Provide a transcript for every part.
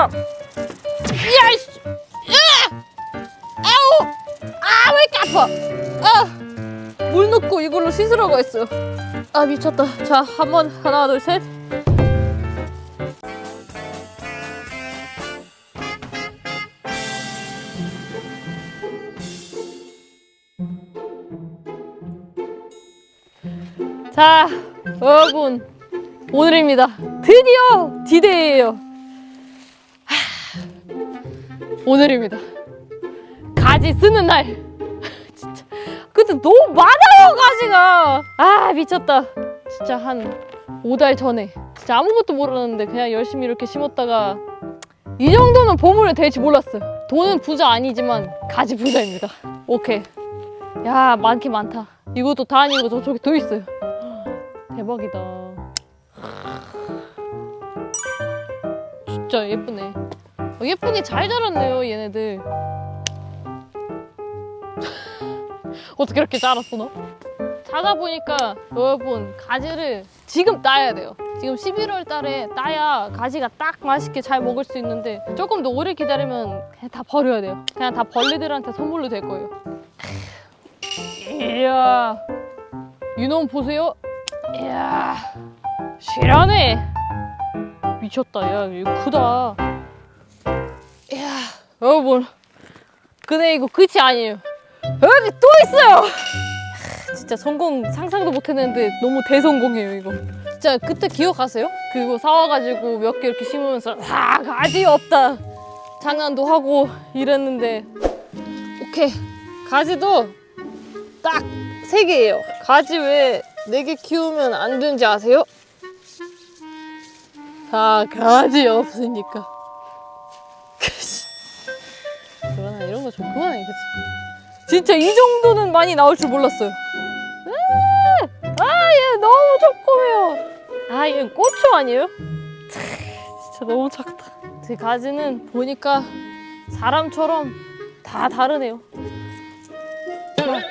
잠깐만. 야, 이씨. 야! 아우! 아, 왜 이렇게 아파? 아! 물 넣고 이걸로 씻으라고 했어요. 아, 미쳤다. 자, 한 번, 하나, 둘, 셋. 자, 여러분. 오늘입니다. 드디어 디데이예요. 하, 오늘입니다. 가지 쓰는 날. 진짜. 근데 너무 많아요, 가지가. 아, 미쳤다. 진짜 한 5달 전에. 진짜 아무것도 모르는데 그냥 열심히 이렇게 심었다가 이 정도는 보물이 될지 몰랐어요. 돈은 부자 아니지만 가지 부자입니다. 오케이. 야, 많긴 많다. 이것도 다 아니고 저쪽에 또 있어요. 대박이다. 진짜 예쁘네. 어, 예쁘게 잘 자랐네요, 얘네들. 어떻게 이렇게 자랐어, 너? 찾아보니까 여러분 가지를 지금 따야 돼요. 지금 11월 달에 따야 가지가 딱 맛있게 잘 먹을 수 있는데 조금 더 오래 기다리면 그냥 다 버려야 돼요. 그냥 다 벌레들한테 선물로 될 거예요. 이야, 이놈 보세요. 이야, 실하네. 미쳤다. 야, 이거 크다. 여러분. 근데 이거 끝이 아니에요. 여기 또 있어요. 하, 진짜 성공 상상도 못했는데 너무 대성공이에요, 이거. 진짜 그때 기억하세요? 그거 사와가지고 몇 개 이렇게 심으면서 아 가지 없다. 장난도 하고 이랬는데 오케이 가지도 딱 세 개예요. 가지 왜 네 개 키우면 안 되는지 아세요? 다 가지 없으니까. 거좀 그만해, 그치? 진짜 이 정도는 많이 나올 줄 몰랐어요. 아, 아, 얘 너무 조그매요. 아, 얘 고추 아니에요? 차, 진짜 너무 작다. 제 가지는 보니까 사람처럼 다 다르네요. 막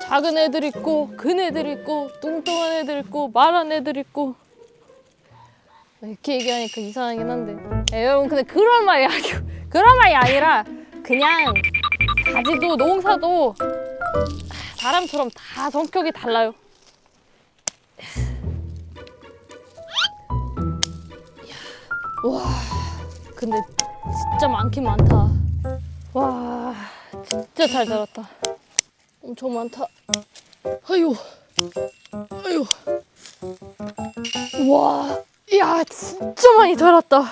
작은 애들 있고, 큰 애들 있고, 뚱뚱한 애들 있고, 말한 애들 있고. 이렇게 얘기하니까 이상하긴 한데. 에, 여러분, 근데 그런 말이 아니고, 그런 말이 아니라, 그냥 가지도 농사도 사람처럼 다 성격이 달라요. 와, 근데 진짜 많긴 많다. 와, 진짜 잘 자랐다. 엄청 많다. 아유, 아유. 와, 야, 진짜 많이 자랐다. 와,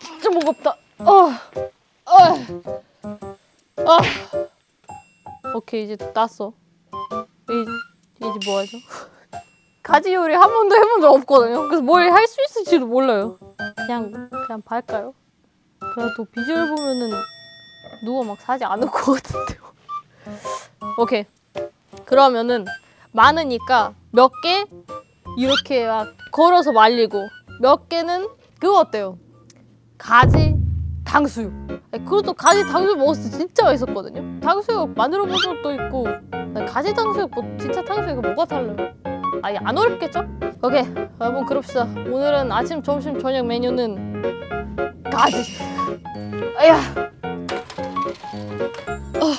진짜 무겁다. 아, 아, 아. 오케이, 이제 땄어. 이, 이제 뭐 하죠? 가지 요리 한 번도 해본 적 없거든요. 그래서 뭘 할 수 있을지도 몰라요. 그냥, 그냥 발까요? 그래도 비주얼 보면은 누가 막 사지 않을 것 같은데요. 오케이. 그러면은 많으니까 몇 개 이렇게 막 걸어서 말리고 몇 개는 그거 어때요? 가지 탕수육. 아니, 그것도 가지 탕수육 먹었을 때 진짜 맛있었거든요. 탕수육 만들어 본 적도 있고 아니, 가지 탕수육 뭐 진짜 탕수육이 뭐가 달라요? 아니 안 어렵겠죠? 오케이 여러분 그럽시다. 오늘은 아침, 점심, 저녁 메뉴는 가지. 아야. 어.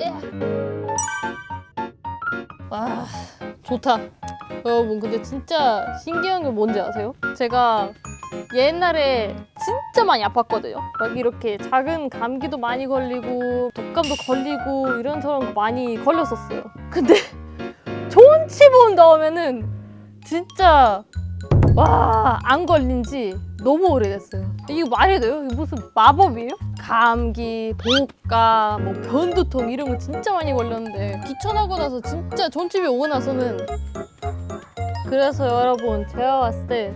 야. 와 좋다. 여러분 근데 진짜 신기한 게 뭔지 아세요? 제가 옛날에 진짜 많이 아팠거든요. 막 이렇게 작은 감기도 많이 걸리고 독감도 걸리고 이런 저런 거 많이 걸렸었어요. 근데 좋은 치보험 넣으면은 진짜 와 안 걸린 지 너무 오래됐어요. 이거 말이 돼요? 이거 무슨 마법이에요? 감기, 독감, 뭐 변두통 이런 거 진짜 많이 걸렸는데 귀천하고 나서 진짜 존집이 오고 나서는 그래서 여러분 제가 봤을 때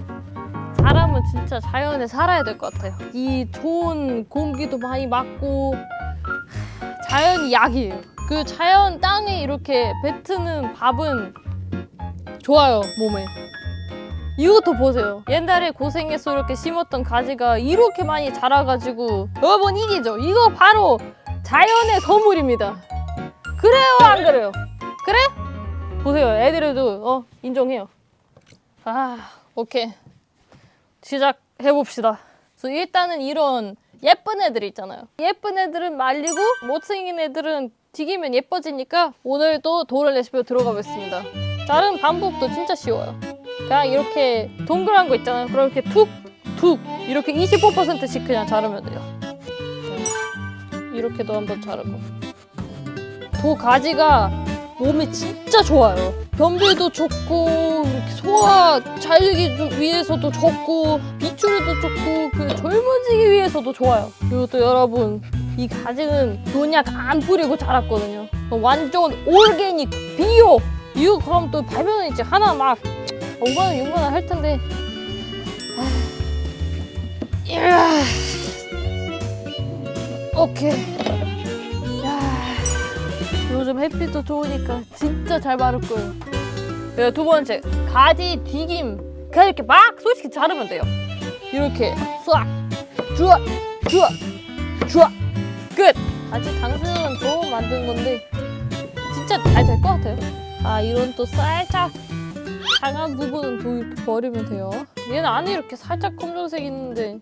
사람은 진짜 자연에 살아야 될 것 같아요. 이 좋은 공기도 많이 맞고 하, 자연이 약이에요. 그 자연 땅에 이렇게 뱉는 밥은 좋아요 몸에. 이것도 보세요. 옛날에 고생해서 이렇게 심었던 가지가 이렇게 많이 자라가지고 여러분 이기죠. 이거 바로 자연의 선물입니다. 그래요 안 그래요? 그래? 보세요. 애들도 어 인정해요. 아 오케이 시작 해봅시다. 그래서 일단은 이런 예쁜 애들 있잖아요. 예쁜 애들은 말리고 못생긴 애들은 튀기면 예뻐지니까 오늘도 도를 레시피로 들어가 보겠습니다. 다른 방법도 진짜 쉬워요. 그냥 이렇게 동그란 거 있잖아요. 그럼 이렇게 툭, 툭 이렇게 25%씩 그냥 자르면 돼요. 네. 이렇게도 한번 자르고. 도 가지가 몸에 진짜 좋아요. 변비도 좋고 소화 잘 되기 위해서도 좋고 비추리도 좋고 그 젊어지기 위해서도 좋아요. 그리고 또 여러분 이 가지는 돈약 안 뿌리고 자랐거든요. 완전 올게닉 비오. 이거 그럼 또 발견은 이제 하나 막 5만 원, 6만 원 할 텐데. 아. 오케이. 야. 요즘 햇빛도 좋으니까 진짜 잘 마를 거예요. 그리고 두 번째, 가지 튀김. 그냥 이렇게 막 솔직히 자르면 돼요. 이렇게 싹, 주아, 주아, 주아. 끝. 가지 당수는 또 만든 건데 진짜 잘 될 것 같아요. 아 이런 또 살짝 상한 부분은 또 이렇게 버리면 돼요. 얘는 안에 이렇게 살짝 검정색 있는데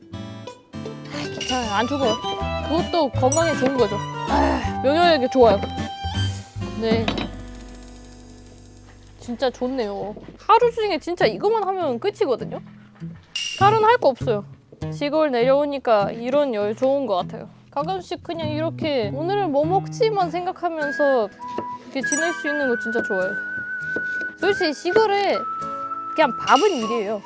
아, 괜찮아요. 안 죽어요. 그것도 건강에 좋은 거죠. 아, 면역력에 좋아요. 네. 진짜 좋네요. 하루 중에 진짜 이것만 하면 끝이거든요. 다른 할 거 없어요. 시골 내려오니까 이런 열 좋은 것 같아요. 가끔씩 그냥 이렇게 오늘은 뭐 먹지만 생각하면서 이렇게 지낼 수 있는 거 진짜 좋아요. 솔직히 시골에 그냥 밥은 일이에요.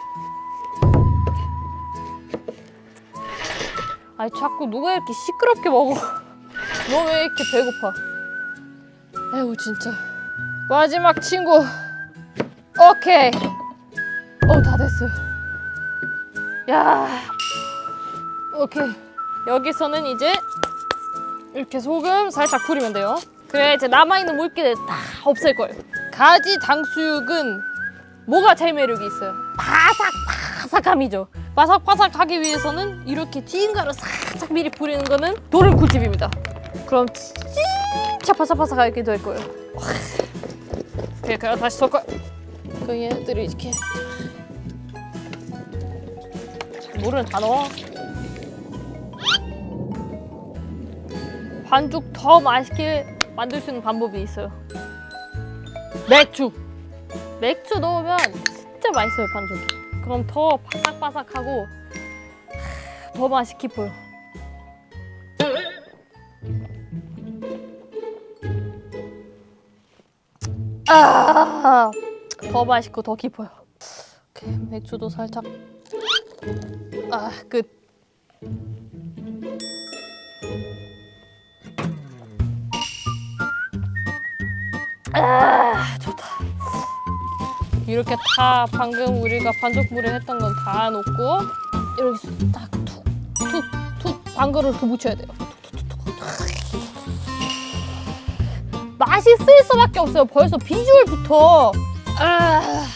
아니 자꾸 누가 이렇게 시끄럽게 먹어. 너 왜 이렇게 배고파? 에휴 진짜. 마지막 친구. 오케이. 어다 됐어요. 야. 오케이. 여기서는 이제 이렇게 소금 살짝 뿌리면 돼요. 그래 이제 남아있는 물기를 다 없앨 거예요. 가지 당수육은 뭐가 제일 매력이 있어요? 바삭바삭함이죠. 바삭바삭하기 위해서는 이렇게 튀긴 가루 살짝 미리 뿌리는 거는 도른 꿀팁입니다. 그럼 진짜 바삭바삭하게 될 거예요. 그럼 다시 섞어. 그 얘들이 이렇게 물은 다 넣어. 반죽 더 맛있게 만들 수 있는 방법이 있어요. 맥주. 맥주 넣으면 진짜 맛있어요 반죽이. 그럼 더 바삭바삭하고 하, 더 맛이 깊어요. 아, 더 맛있고 더 깊어요. 오케이, 맥주도 살짝. 아, 끝. 아, 좋다. 이렇게 다 방금 우리가 반죽물에 했던 건다 놓고 이렇게 딱 툭, 툭, 툭 방글을 더 묻혀야 돼요. 맛있을 수밖에 없어요. 벌써 비주얼부터. 아,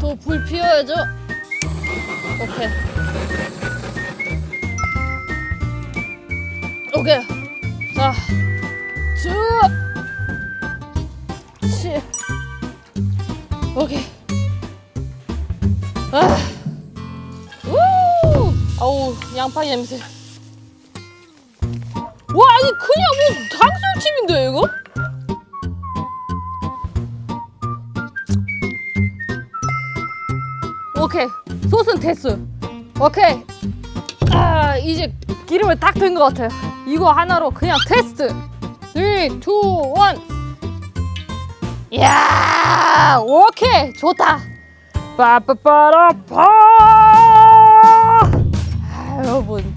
또불 피워야죠. 오케이. 오케이. 자, 쭉. 치. 오케이. 아. 우! 아우, 양파 냄새. 와, 아니 그냥 뭐 탕수육집인데 이거? 소스는 됐어 오케이. 아 이제 기름을 딱 든 것 같아요. 이거 하나로 그냥 테스트. 3, 2, 1 이야 오케이. 좋다. 빠빠빠라파 아, 여러분.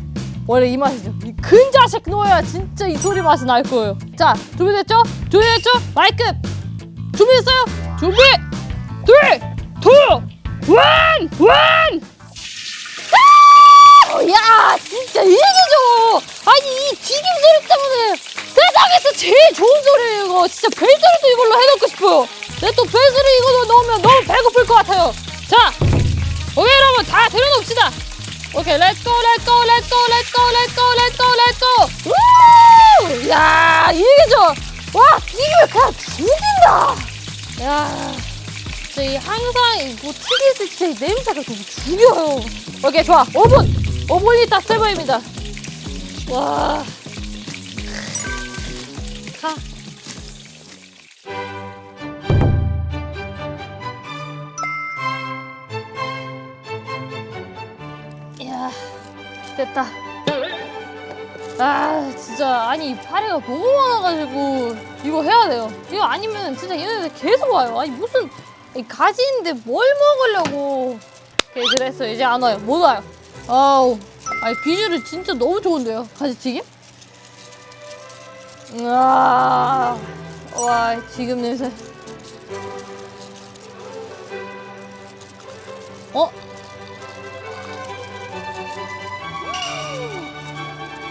원래 이 맛이죠. 이 근자식 넣어야 진짜 이 소리 맛이 날 거예요. 자 준비됐죠? 준비됐죠? 마이크. 준비됐어요? 준비. 둘, 2 왕! 왕! 아! 야 진짜 이게 좋아 아니 이 튀김 소리 때문에 세상에서 제일 좋은 소리예요 이거. 진짜 벨소리도 이걸로 해놓고 싶어요. 근데 또 벨소리 이거 넣으면 너무 배고플 것 같아요. 자 오케이 여러분 다 들여놓읍시다. 오케이 렛츠고 렛츠고 렛츠고 렛츠고 렛츠고 렛츠고 렛츠고 우야 이게 좋아 와 이게 그냥 죽인다. 야. 진짜 이 항상 뭐 튀길 때 진짜 이 냄새가 너무 죽여요. 오케이 좋아 5분 오볼리타 세버입니다. 와. 가. 이야, 됐다. 아, 진짜 아니 파리가 너무 많아가지고 이거 해야 돼요. 이거 아니면 진짜 얘네들 계속 와요. 아니 무슨 이 가지인데 뭘 먹으려고 했어. 이제 안 와요. 못 와요. 아우, 아니 비주얼이 진짜 너무 좋은데요. 가지튀김? 와, 와 지금 냄새. 어?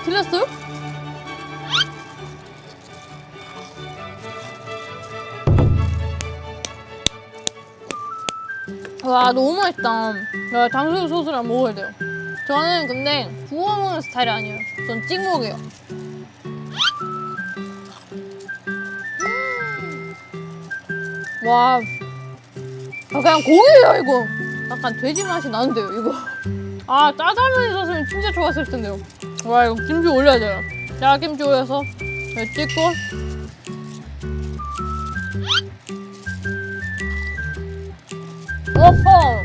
들렸어요? 와 너무 맛있다. 야, 당수육 소스랑 먹어야 돼요. 저는 근데 구워 먹는 스타일이 아니에요. 전 찍먹이에요. 음. 와, 아, 그냥 고기예요 이거. 약간 돼지 맛이 나는데요 이거. 아 짜장면 있었으면 진짜 좋았을 텐데요. 와 이거 김치 올려야 돼요. 자 김치 올려서 이렇게 찍고 어허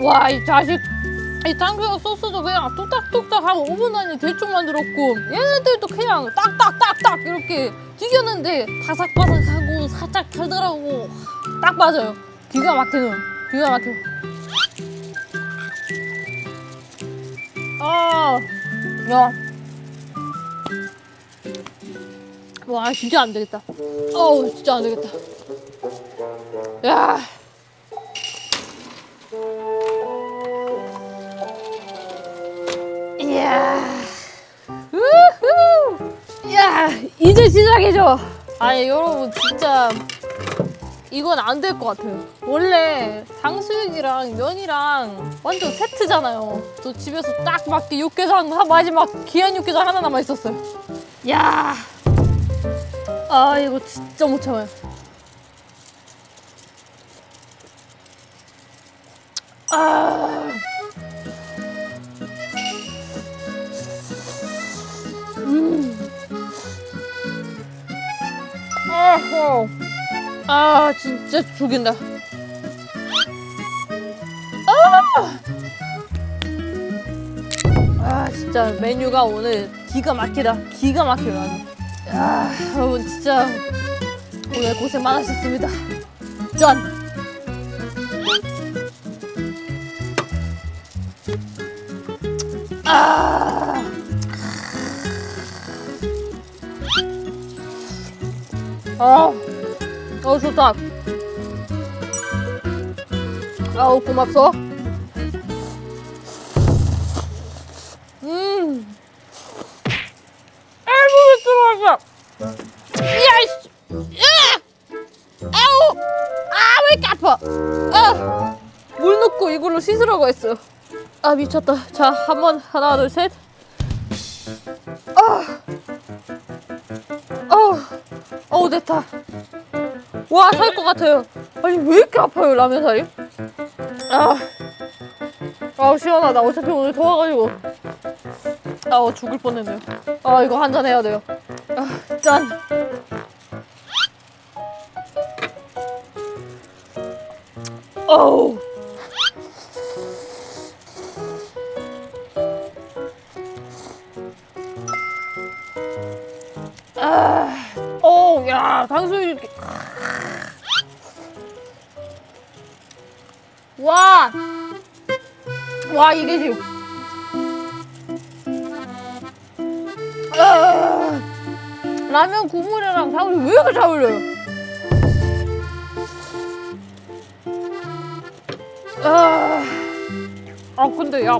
와이 자식 이 탕수육 소스도 그냥 뚝딱뚝딱 하고 5분 안에 대충 만들었고 얘네들도 그냥 딱딱딱딱 이렇게 튀겼는데 바삭바삭하고 살짝 달달하고 딱 맞아요 기가 막히는 기가 막혀 아, 야. 와, 진짜 안 되겠다. 어우, 진짜 안 되겠다. 야. 이야. 우후. 야, 이제 시작이죠. 아니, 여러분, 진짜. 이건 안 될 것 같아요. 원래 당수육이랑 면이랑 완전 세트잖아요. 저 집에서 딱 맞게 육개장 한 마지막 귀한 육개장 하나 남아 있었어요. 야, 아 이거 진짜 못 참아요. 아, 음, 아호. 아 진짜 죽인다. 아! 아 진짜 메뉴가 오늘 기가 막히다. 기가 막혀요. 아주. 야 여러분 진짜 오늘 고생 많으셨습니다. 짠. 아. 아. 어 좋다. 아우 고맙소. 음. 아이고 들어왔어. 야이씨. 야. 아우. 아왜 이렇게 아파. 아. 물 넣고 이걸로 씻으라고 했어요. 아 미쳤다. 자 한 번 하나 둘 셋. 아. 어. 어우 됐다. 와, 살 것 같아요. 아니, 왜 이렇게 아파요, 라면 살이? 아, 아우, 시원하다. 어차피 오늘 더워가지고. 아우, 죽을 뻔했네요. 아, 이거 한 잔 해야 돼요. 아, 짠. 어우. 아, 어우, 야, 당수육 이렇게. 와! 와, 이게 지금. 아, 라면 국물이랑 당수육 왜 이렇게 잘 어울려요? 아, 아 근데 야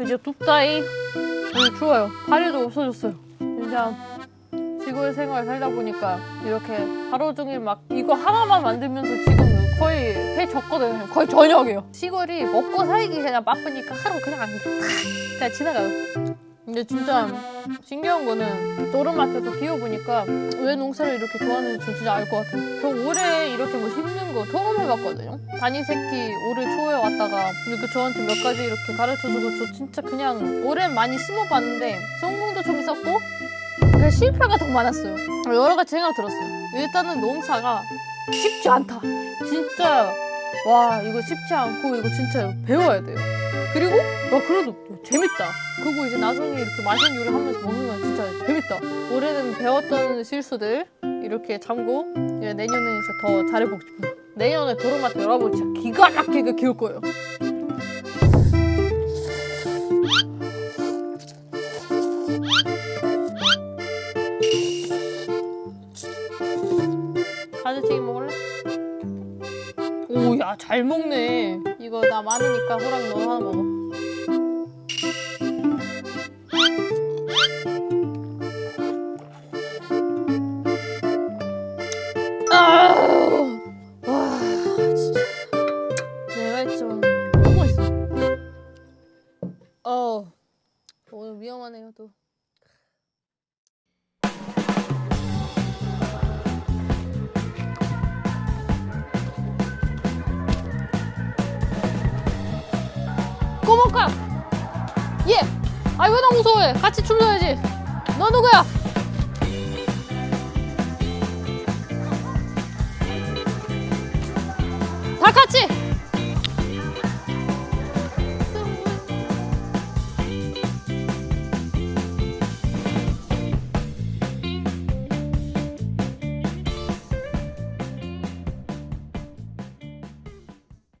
이제 둡다이 아주 좋아요 파리도 없어졌어요 진짜 시골 생활 살다 보니까 이렇게 하루 종일 막 이거 하나만 만들면서 지금 거의 해 졌거든요. 거의 저녁이에요. 시골이 먹고 살기 그냥 바쁘니까 하루 그냥 안 그냥 지나가요. 근데 진짜 신기한 거는 노른마트에서 키워보니까 왜 농사를 이렇게 좋아하는지 저 진짜 알 것 같아요. 저 올해 이렇게 뭐 힘든 거 처음 해봤거든요. 단위 새끼 올해 초에 왔다가. 이렇게 저한테 몇 가지 이렇게 가르쳐주고 저 진짜 그냥 올해는 많이 심어봤는데 성공도 좀 있었고 그냥 실패가 더 많았어요. 여러 가지 생각 들었어요. 일단은 농사가 쉽지 않다. 진짜 와 이거 쉽지 않고 이거 진짜 배워야 돼요. 그리고 와 그래도 재밌다. 그리고 이제 나중에 이렇게 맛있는 요리 하면서 먹는 건 진짜 재밌다. 올해는 배웠던 실수들 이렇게 참고 내년에는 더 잘해보고 싶어요. 내년에 도로마트 여러분 진짜 기가 막히게 키울 거예요. 오야 잘 먹네. 이거 나 많으니까 호랑이 너 하나 먹어. 꼬먹가 예. 아이 왜 나 무서워해? 같이 춤춰야지. 너 누구야?